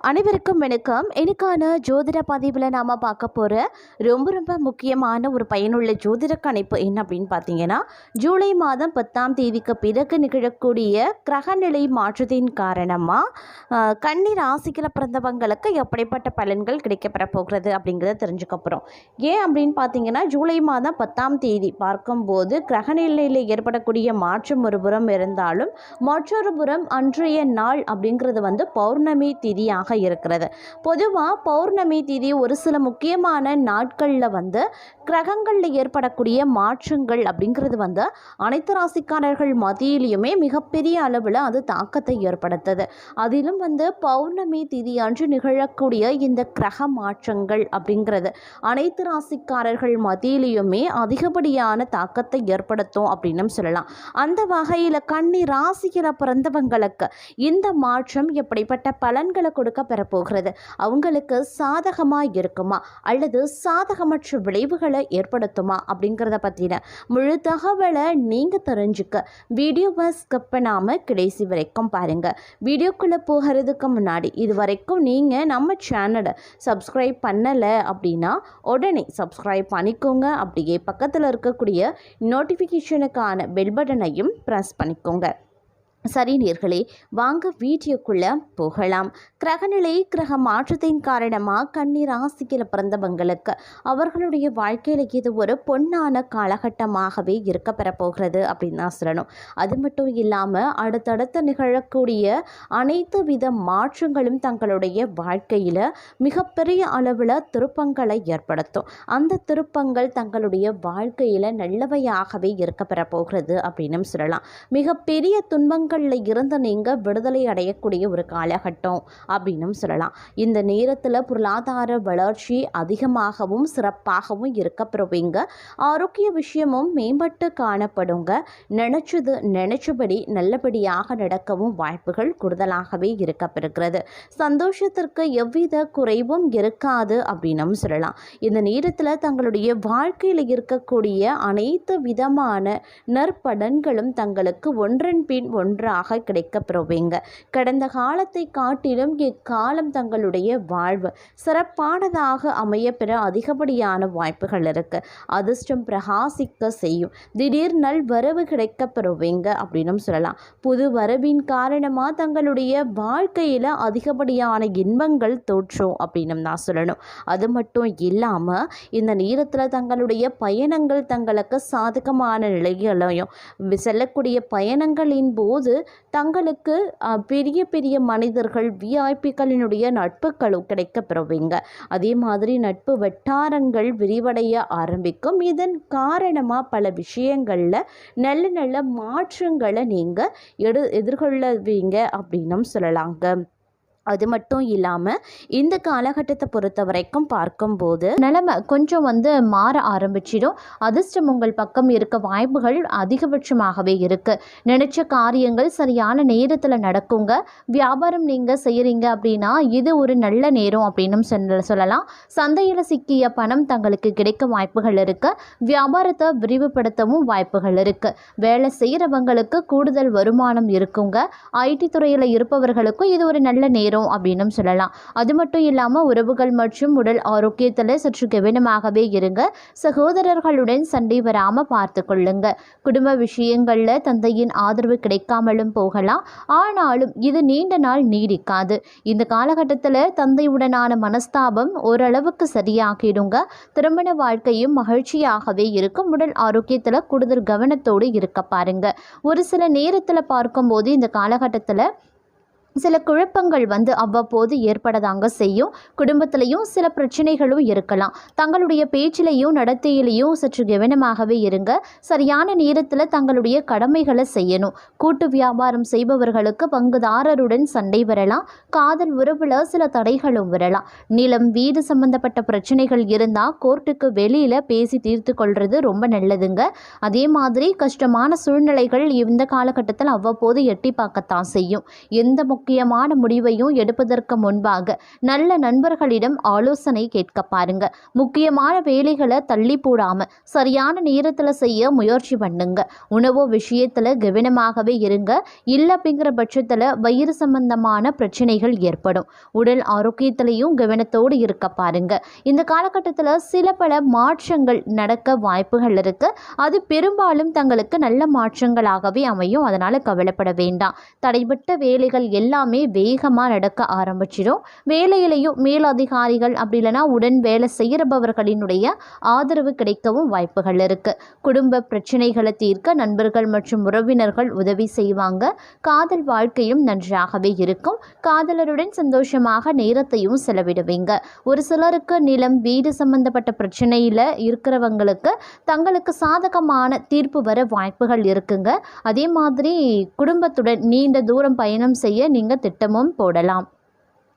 அனைவருக்கும் வணக்கம். எனக்கான ஜோதிட பதிவில் நாம் பார்க்க போகிற ரொம்ப ரொம்ப முக்கியமான ஒரு பயனுள்ள ஜோதிட கணிப்பு என்ன அப்படின்னு பார்த்தீங்கன்னா ஜூலை மாதம் பத்தாம் தேதிக்கு பிறகு நிகழக்கூடிய கிரகநிலை மாற்றத்தின் காரணமாக கன்னி ராசியில் பிறந்தவங்களுக்கு எப்படிப்பட்ட பலன்கள் கிடைக்கப்பெற போகிறது அப்படிங்கிறத தெரிஞ்சுக்க போகிறோம் ஏன் அப்படின்னு பார்த்தீங்கன்னா ஜூலை மாதம் பத்தாம் தேதி பார்க்கும்போது கிரகநிலையில் ஏற்படக்கூடிய மாற்றம் ஒரு புறம் இருந்தாலும் மற்றொரு புறம் அன்றைய நாள் அப்படிங்கிறது வந்து பௌர்ணமி திதியாக இருக்கிறது. பொதுவாக பௌர்ணமி திதி ஒரு சில முக்கியமான நாட்களில் வந்து கிரகங்களில் ஏற்படக்கூடிய மாற்றங்கள் அப்படிங்கிறது வந்து அனைத்து ராசிக்காரர்கள் மத்தியிலையுமே மிகப்பெரிய அளவில் அது தாக்கத்தை ஏற்படுத்துது. அதிலும் வந்து பௌர்ணமி திதி அன்று நிகழக்கூடிய இந்த கிரக மாற்றங்கள் அப்படிங்கிறது அனைத்து ராசிக்காரர்கள் மத்தியிலையுமே அதிகப்படியான தாக்கத்தை ஏற்படுத்தும் அப்படின்னு சொல்லலாம். அந்த வகையில் கன்னி ராசியில் பிறந்தவங்களுக்கு இந்த மாற்றம் எப்படிப்பட்ட பலன்களை கொடுக்க பெறப்போகிறது அவங்களுக்கு சாதகமாக இருக்குமா? அல்லது சாதகமற்ற விளைவுகளை ஏற்படுத்துமா? அப்படிங்கிறத பற்றின முழு தகவலை நீங்கள் தெரிஞ்சுக்க வீடியோவை ஸ்கிப் பண்ணாமல் கடைசி வரைக்கும் பாருங்கள் வீடியோக்குள்ளே போகிறதுக்கு முன்னாடி இது வரைக்கும் நீங்கள் நம்ம சேனலை சப்ஸ்கிரைப் பண்ணலை அப்படின்னா உடனே சப்ஸ்கிரைப் பண்ணிக்கோங்க. அப்படியே பக்கத்தில் இருக்கக்கூடிய நோட்டிஃபிகேஷனுக்கான பெல் பட்டனையும் ப்ரெஸ் பண்ணிக்கோங்க. சரி நேர்களே வாங்க வீடியோக்குள்ள போகலாம். கிரகநிலை கிரக மாற்றத்தின் காரணமாக கன்னி ராசியில் பிறந்தவங்களுக்கு அவர்களுடைய வாழ்க்கையில் இது ஒரு பொன்னான காலகட்டமாகவே இருக்க பெறப்போகிறது அப்படின்னு தான் சொல்லணும். அது மட்டும் இல்லாமல் அடுத்தடுத்து நிகழக்கூடிய அனைத்து வித மாற்றங்களும் தங்களுடைய வாழ்க்கையில் மிகப்பெரிய அளவில் திருப்பங்களை ஏற்படுத்தும். அந்த திருப்பங்கள் தங்களுடைய வாழ்க்கையில் நல்லவையாகவே இருக்க பெறப்போகிறது அப்படின்னு சொல்லலாம். மிகப்பெரிய துன்பங்கள் துன்பங்களில் இருந்து நீங்கள் விடுதலை அடையக்கூடிய ஒரு காலகட்டம் அப்படின்னும் சொல்லலாம். இந்த நேரத்தில் பொருளாதார வளர்ச்சி அதிகமாகவும் சிறப்பாகவும் இருக்கப்பெறுவீங்க ஆரோக்கிய விஷயமும் மேம்பட்டு காணப்படுங்க. நினச்சது நினச்சபடி நல்லபடியாக நடக்கவும் வாய்ப்புகள் கூடுதலாகவே இருக்கப்பெறுகிறது சந்தோஷத்திற்கு எவ்வித குறைவும் இருக்காது அப்படின்னும் சொல்லலாம். இந்த நேரத்தில் தங்களுடைய வாழ்க்கையில் இருக்கக்கூடிய அனைத்து விதமான நற்பலன்களும் தங்களுக்கு ஒன்றன் பின் ஒன்று ஒன்றாக கிடைக்கப்பெறுவீங்க கடந்த காலத்தை காட்டிலும் இக்காலம் தங்களுடைய வாழ்வு சிறப்பானதாக அமைய பெற அதிகப்படியான வாய்ப்புகள் இருக்கு. அதிர்ஷ்டம் பிரகாசிக்க செய்யும். திடீர் நல் வரவு கிடைக்கப்பெறுவீங்க அப்படின்னு சொல்லலாம். புது வரவின் காரணமாக தங்களுடைய வாழ்க்கையில் அதிகப்படியான இன்பங்கள் தோற்றும் அப்படின்னு தான் சொல்லணும். அது மட்டும் இல்லாமல் இந்த நேரத்தில் தங்களுடைய பயணங்கள் தங்களுக்கு சாதகமான நிலைகளையும் செல்லக்கூடிய பயணங்களின் போது போது தங்களுக்கு பெரிய பெரிய மனிதர்கள் விஐபிக்களினுடைய நட்புகளும் கிடைக்க பெறுவீங்க அதே மாதிரி நட்பு வட்டாரங்கள் விரிவடைய ஆரம்பிக்கும். இதன் காரணமாக பல விஷயங்களில் நல்ல நல்ல மாற்றங்களை நீங்கள் எடு எதிர்கொள்ளவீங்க அப்படின்னும் சொல்லலாங்க. அது மட்டும் இல்லாமல் இந்த காலகட்டத்தை பொறுத்த வரைக்கும் பார்க்கும்போது நிலைமை கொஞ்சம் வந்து மாற ஆரம்பிச்சிடும். அதிர்ஷ்டம் உங்கள் பக்கம் இருக்க வாய்ப்புகள் அதிகபட்சமாகவே இருக்குது நினச்ச காரியங்கள் சரியான நேரத்தில் நடக்குங்க. வியாபாரம் நீங்கள் செய்கிறீங்க அப்படின்னா இது ஒரு நல்ல நேரம் அப்படின்னு சொல்ல சொல்லலாம். சந்தையில் சிக்கிய பணம் தங்களுக்கு கிடைக்க வாய்ப்புகள் இருக்குது வியாபாரத்தை விரிவுபடுத்தவும் வாய்ப்புகள் இருக்குது வேலை செய்கிறவங்களுக்கு கூடுதல் வருமானம் இருக்குங்க. ஐடி துறையில் இருப்பவர்களுக்கும் இது ஒரு நல்ல நேரம். நேரம் அப்படின்னு சொல்லலாம். அது மட்டும் இல்லாமல் உறவுகள் மற்றும் உடல் ஆரோக்கியத்தில் சற்று கவனமாகவே இருங்க. சகோதரர்களுடன் சண்டை வராமல் பார்த்து கொள்ளுங்க. குடும்ப விஷயங்களில் தந்தையின் ஆதரவு கிடைக்காமலும் போகலாம். ஆனாலும் இது நீண்ட நாள் நீடிக்காது. இந்த காலகட்டத்தில் தந்தையுடனான மனஸ்தாபம் ஓரளவுக்கு சரியாகிடுங்க. திருமண வாழ்க்கையும் மகிழ்ச்சியாகவே இருக்கும். உடல் ஆரோக்கியத்தில் கூடுதல் கவனத்தோடு இருக்க பாருங்க. ஒரு சில நேரத்தில் பார்க்கும்போது இந்த காலகட்டத்தில் சில குழப்பங்கள் வந்து அவ்வப்போது ஏற்படதாங்க செய்யும். குடும்பத்திலையும் சில பிரச்சனைகளும் இருக்கலாம். தங்களுடைய பேச்சிலையும் நடத்தையிலையும் சற்று கவனமாகவே இருங்க. சரியான நேரத்தில் தங்களுடைய கடமைகளை செய்யணும். கூட்டு வியாபாரம் செய்பவர்களுக்கு பங்குதாரருடன் சண்டை வரலாம். காதல் உறவில் சில தடைகளும் வரலாம். நிலம் வீடு சம்பந்தப்பட்ட பிரச்சனைகள் இருந்தால் கோர்ட்டுக்கு வெளியில் பேசி தீர்த்து கொள்வது ரொம்ப நல்லதுங்க. அதே மாதிரி கஷ்டமான சூழ்நிலைகள் இந்த காலகட்டத்தில் அவ்வப்போது எட்டி பார்க்கத்தான் செய்யும். எந்த முக்கியமான முடிவையும் எடுப்பதற்கு முன்பாக நல்ல நண்பர்களிடம் ஆலோசனை கேட்க பாருங்க. முக்கியமான வேலைகளை தள்ளி போடாம சரியான நேரத்தில் செய்ய முயற்சி பண்ணுங்க. உணவு விஷயத்தில் கவனமாகவே இருங்க. இல்லை அப்படிங்கிற பட்சத்தில் வயிறு சம்பந்தமான பிரச்சனைகள் ஏற்படும். உடல் ஆரோக்கியத்திலையும் கவனத்தோடு இருக்க பாருங்க. இந்த காலகட்டத்தில் சில பல மாற்றங்கள் நடக்க வாய்ப்புகள் இருக்கு. அது பெரும்பாலும் தங்களுக்கு நல்ல மாற்றங்களாகவே அமையும். அதனால் கவலைப்பட வேண்டாம். தடைபட்ட வேலைகள் எல்லாம் எல்லாமே வேகமாக நடக்க ஆரம்பிச்சிடும். வேலையிலையும் மேலதிகாரிகள் அப்படி இல்லைன்னா உடன் வேலை செய்கிறபவர்களினுடைய ஆதரவு கிடைக்கவும் வாய்ப்புகள் இருக்குது குடும்ப பிரச்சனைகளை தீர்க்க நண்பர்கள் மற்றும் உறவினர்கள் உதவி செய்வாங்க. காதல் வாழ்க்கையும் நன்றாகவே இருக்கும். காதலருடன் சந்தோஷமாக நேரத்தையும் செலவிடுவீங்க. ஒரு சிலருக்கு நிலம் வீடு சம்பந்தப்பட்ட பிரச்சனையில் இருக்கிறவங்களுக்கு தங்களுக்கு சாதகமான தீர்ப்பு வர வாய்ப்புகள் இருக்குங்க. அதே மாதிரி குடும்பத்துடன் நீண்ட தூரம் பயணம் செய்ய நீங்கள் திட்டமும் போடலாம்.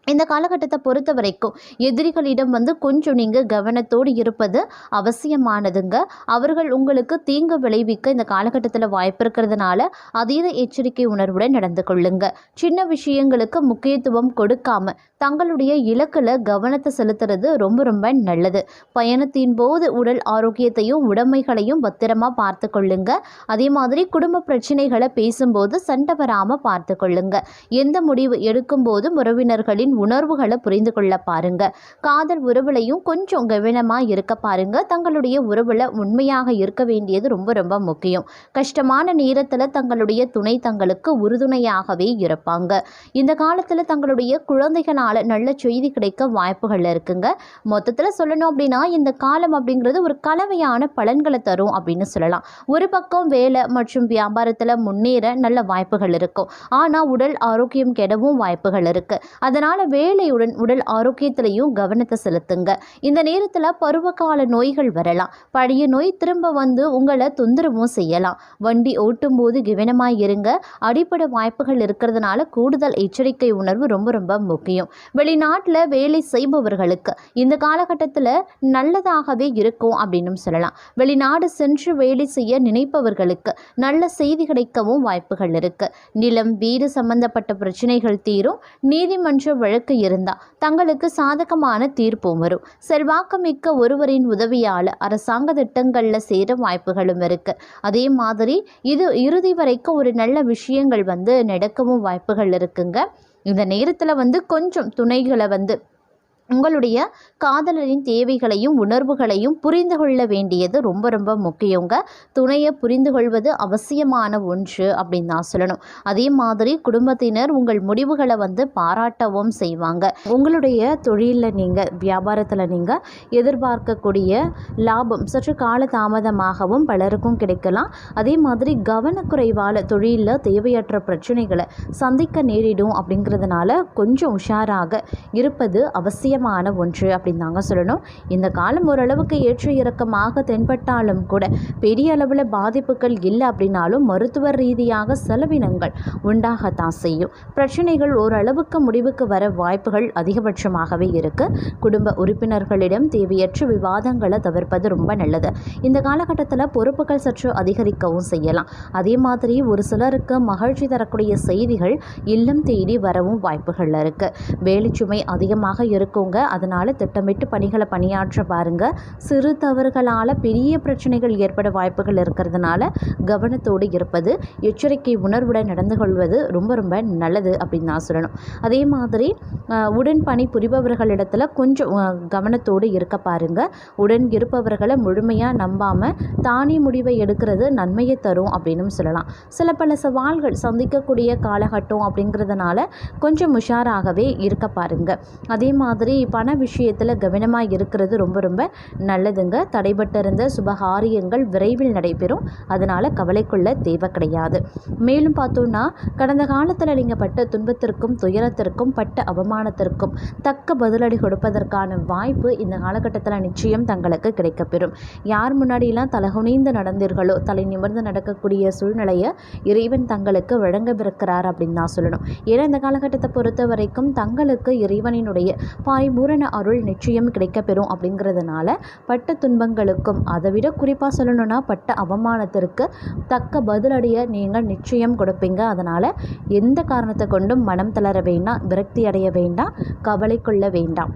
இந்த காலகட்டத்தை பொறுத்த வரைக்கும் எதிரிகளிடம் வந்து கொஞ்சம் நீங்கள் கவனத்தோடு இருப்பது அவசியமானதுங்க. அவர்கள் உங்களுக்கு தீங்கு விளைவிக்க இந்த காலகட்டத்தில் வாய்ப்பு இருக்கிறதுனால அதீத எச்சரிக்கை உணர்வுடன் நடந்து கொள்ளுங்க. சின்ன விஷயங்களுக்கு முக்கியத்துவம் கொடுக்காம தங்களுடைய இலக்கில் கவனத்தை செலுத்துறது ரொம்ப ரொம்ப நல்லது. பயணத்தின் போது உடல் ஆரோக்கியத்தையும் உடைமைகளையும் பத்திரமா பார்த்து கொள்ளுங்க. அதே மாதிரி குடும்ப பிரச்சனைகளை பேசும்போது சண்டை வராமல் பார்த்து கொள்ளுங்க. எந்த முடிவு எடுக்கும் போதும் உறவினர்களின் உணர்வுகளை புரிந்து கொள்ள பாருங்க. காதல் உறவுலையும் கொஞ்சம் கவனமாக இருக்க பாருங்க. தங்களுடைய உறவுல உண்மையாக இருக்க வேண்டியது ரொம்ப ரொம்ப முக்கியம். கஷ்டமான நேரத்தில் தங்களுடைய துணை தங்களுக்கு உறுதுணையாகவே இருப்பாங்க. இந்த காலத்தில் தங்களுடைய குழந்தைகளால் நல்ல செய்தி கிடைக்க வாய்ப்புகள் இருக்குங்க. மொத்தத்தில் சொல்லணும் அப்படின்னா இந்த காலம் அப்படிங்கிறது ஒரு கலவையான பலன்களை தரும் அப்படின்னு சொல்லலாம். ஒரு பக்கம் வேலை மற்றும் வியாபாரத்தில் முன்னேற நல்ல வாய்ப்புகள் இருக்கும். ஆனால் உடல் ஆரோக்கியம் கெடவும் வாய்ப்புகள் இருக்கு. அதனால வேலையுடன் உடல் ஆரோக்கியத்திலையும் கவனத்தை செலுத்துங்க. இந்த நேரத்தில் பருவகால நோய்கள் வரலாம். பழைய நோய் திரும்ப வந்து உங்களை தொந்தரவும் செய்யலாம். வண்டி ஓட்டும் போது கவனமாக இருங்க. அடிப்படை வாய்ப்புகள் இருக்கிறதுனால கூடுதல் எச்சரிக்கை உணர்வு ரொம்ப ரொம்ப முக்கியம். வெளிநாட்டில் வேலை செய்பவர்களுக்கு இந்த காலகட்டத்தில் நல்லதாகவே இருக்கும் அப்படின்னு சொல்லலாம். வெளிநாடு சென்று வேலை செய்ய நினைப்பவர்களுக்கு நல்ல செய்தி கிடைக்கவும் வாய்ப்புகள் இருக்கு. நிலம் வீடு சம்பந்தப்பட்ட பிரச்சனைகள் தீரும். நீதிமன்ற வழக்கு இருந்தால் தங்களுக்கு சாதகமான தீர்ப்பும் வரும் செல்வாக்குமிக்க ஒருவரின் உதவியால் அரசாங்க திட்டங்களில் சேர வாய்ப்புகளும் இருக்கு. அதே மாதிரி இது இறுதி வரைக்கும் ஒரு நல்ல விஷயங்கள் வந்து நடக்கவும் வாய்ப்புகள் இருக்குங்க. இந்த நேரத்தில் வந்து கொஞ்சம் துணைகளை வந்து உங்களுடைய காதலரின் தேவைகளையும் உணர்வுகளையும் புரிந்து கொள்ள வேண்டியது ரொம்ப ரொம்ப முக்கியங்க. துணையை புரிந்து கொள்வது அவசியமான ஒன்று அப்படின்னு தான் சொல்லணும். அதே மாதிரி குடும்பத்தினர் உங்கள் முடிவுகளை வந்து பாராட்டவும் செய்வாங்க. உங்களுடைய தொழிலில் நீங்கள் வியாபாரத்தில் நீங்கள் எதிர்பார்க்கக்கூடிய லாபம் சற்று கால தாமதமாகவும் பலருக்கும் கிடைக்கலாம். அதே மாதிரி கவனக்குறைவால் தொழிலில் தேவையற்ற பிரச்சனைகளை சந்திக்க நேரிடும் அப்படிங்கிறதுனால கொஞ்சம் உஷாராக இருப்பது அவசியம். முக்கியமான ஒன்று அப்படின்னு தாங்க சொல்லணும். இந்த காலம் ஓரளவுக்கு ஏற்ற இறக்கமாக தென்பட்டாலும் கூட பெரிய அளவில் பாதிப்புகள் இல்லை அப்படின்னாலும் மருத்துவ ரீதியாக செலவினங்கள் உண்டாகத்தான் செய்யும். பிரச்சனைகள் ஓரளவுக்கு முடிவுக்கு வர வாய்ப்புகள் அதிகபட்சமாகவே இருக்கு. குடும்ப உறுப்பினர்களிடம் தேவையற்ற விவாதங்களை தவிர்ப்பது ரொம்ப நல்லது. இந்த காலகட்டத்தில் பொறுப்புகள் சற்று அதிகரிக்கவும் செய்யலாம். அதே மாதிரி ஒரு சிலருக்கு மகிழ்ச்சி தரக்கூடிய செய்திகள் இல்லம் தேடி வரவும் வாய்ப்புகள் இருக்கு. சுமை அதிகமாக இருக்கும் இருக்குங்க அதனால திட்டமிட்டு பணிகளை பணியாற்ற பாருங்க. சிறு தவறுகளால் பெரிய பிரச்சனைகள் ஏற்பட வாய்ப்புகள் இருக்கிறதுனால கவனத்தோடு இருப்பது எச்சரிக்கை உணர்வுடன் நடந்து கொள்வது ரொம்ப ரொம்ப நல்லது அப்படின்னு நான் சொல்லணும். அதே மாதிரி உடன் பணி புரிபவர்களிடத்தில் கொஞ்சம் கவனத்தோடு இருக்க பாருங்க. உடன் இருப்பவர்களை முழுமையாக நம்பாமல் தானே முடிவை எடுக்கிறது நன்மையை தரும் அப்படின்னு சொல்லலாம். சில பல சவால்கள் சந்திக்கக்கூடிய காலகட்டம் அப்படிங்கிறதுனால கொஞ்சம் உஷாராகவே இருக்க பாருங்க. அதே மாதிரி பண விஷயத்தில் கவனமாக இருக்கிறது ரொம்ப ரொம்ப நல்லதுங்க. தடைபட்டிருந்த சுபகாரியங்கள் விரைவில் நடைபெறும். அதனால் கவலைக்குள்ள தேவை கிடையாது. மேலும் பார்த்தோன்னா கடந்த காலத்தில் நீங்கள் பட்ட துன்பத்திற்கும் துயரத்திற்கும் பட்ட அவமானத்திற்கும் தக்க பதிலடி கொடுப்பதற்கான வாய்ப்பு இந்த காலகட்டத்தில் நிச்சயம் தங்களுக்கு கிடைக்கப்பெறும். யார் முன்னாடியெல்லாம் தலகுனிந்து நடந்தீர்களோ தலை நிமிர்ந்து நடக்கக்கூடிய சூழ்நிலையை இறைவன் தங்களுக்கு வழங்கவிருக்கிறார் அப்படின்னு தான் சொல்லணும். ஏன்னா இந்த காலகட்டத்தை பொறுத்த வரைக்கும் தங்களுக்கு இறைவனினுடைய பாய் பூரண அருள் நிச்சயம் கிடைக்கப்பெறும் அப்படிங்கிறதுனால பட்ட துன்பங்களுக்கும் அதை விட குறிப்பாக சொல்லணும்னா பட்ட அவமானத்திற்கு தக்க பதிலடியை நீங்கள் நிச்சயம் கொடுப்பீங்க. அதனால் எந்த காரணத்தை கொண்டும் மனம் தளர வேண்டாம் விரக்தி அடைய வேண்டாம் கவலை கொள்ள வேண்டாம்.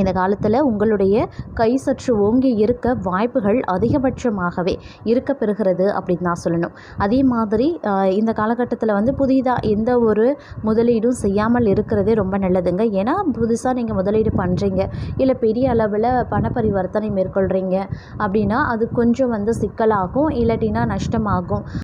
இந்த காலத்தில் உங்களுடைய கை சற்று ஓங்கி இருக்க வாய்ப்புகள் அதிகபட்சமாகவே இருக்க பெறுகிறது அப்படின்னு தான் சொல்லணும். அதே மாதிரி இந்த காலகட்டத்தில் வந்து புதிதாக எந்த ஒரு முதலீடும் செய்யாமல் இருக்கிறதே ரொம்ப நல்லதுங்க. ஏன்னா புதுசாக நீங்கள் முதலீடு பண்ணுறீங்க இல்லை பெரிய அளவில் பண பரிவர்த்தனை மேற்கொள்கிறீங்க அப்படின்னா அது கொஞ்சம் வந்து சிக்கலாகும். இல்லாட்டினா நஷ்டமாகும்.